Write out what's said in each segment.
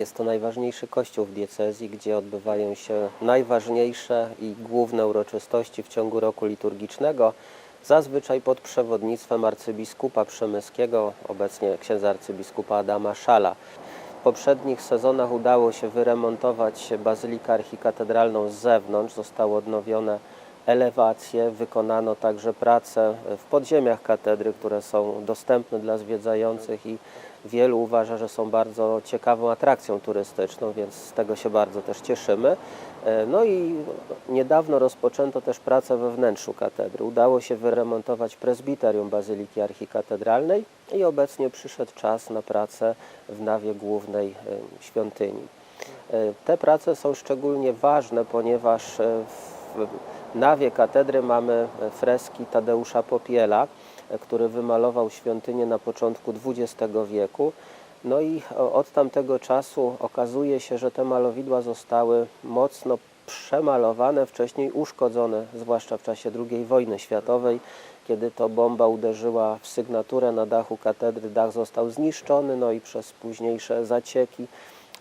Jest to najważniejszy kościół w diecezji, gdzie odbywają się najważniejsze i główne uroczystości w ciągu roku liturgicznego, zazwyczaj pod przewodnictwem arcybiskupa przemyskiego, obecnie księdza arcybiskupa Adama Szala. W poprzednich sezonach udało się wyremontować bazylikę archikatedralną z zewnątrz, zostały odnowione elewacje, wykonano także prace w podziemiach katedry, które są dostępne dla zwiedzających i wielu uważa, że są bardzo ciekawą atrakcją turystyczną, więc z tego się bardzo też cieszymy. E, No i niedawno rozpoczęto też pracę we wnętrzu katedry. Udało się wyremontować prezbiterium Bazyliki Archikatedralnej i obecnie przyszedł czas na pracę w nawie głównej e, świątyni. E, Te prace są szczególnie ważne, ponieważ w nawie katedry mamy freski Tadeusza Popiela, e, który wymalował świątynię na początku XX wieku. No i o- od tamtego czasu okazuje się, że te malowidła zostały mocno przemalowane, wcześniej uszkodzone, zwłaszcza w czasie II wojny światowej, kiedy to bomba uderzyła w sygnaturę na dachu katedry, dach został zniszczony, no i przez późniejsze zacieki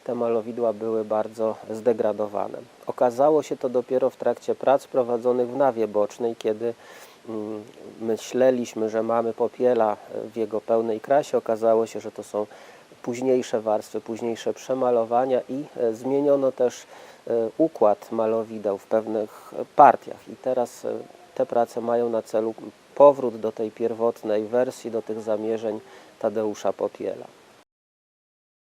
te malowidła były bardzo zdegradowane. Okazało się to dopiero w trakcie prac prowadzonych w nawie bocznej, kiedy mm, myśleliśmy, że mamy popiela w jego pełnej krasie. Okazało się, że to są późniejsze warstwy, późniejsze przemalowania i e, zmieniono też e, układ malowideł w pewnych partiach. I teraz e, te prace mają na celu powrót do tej pierwotnej wersji, do tych zamierzeń Tadeusza Popiela.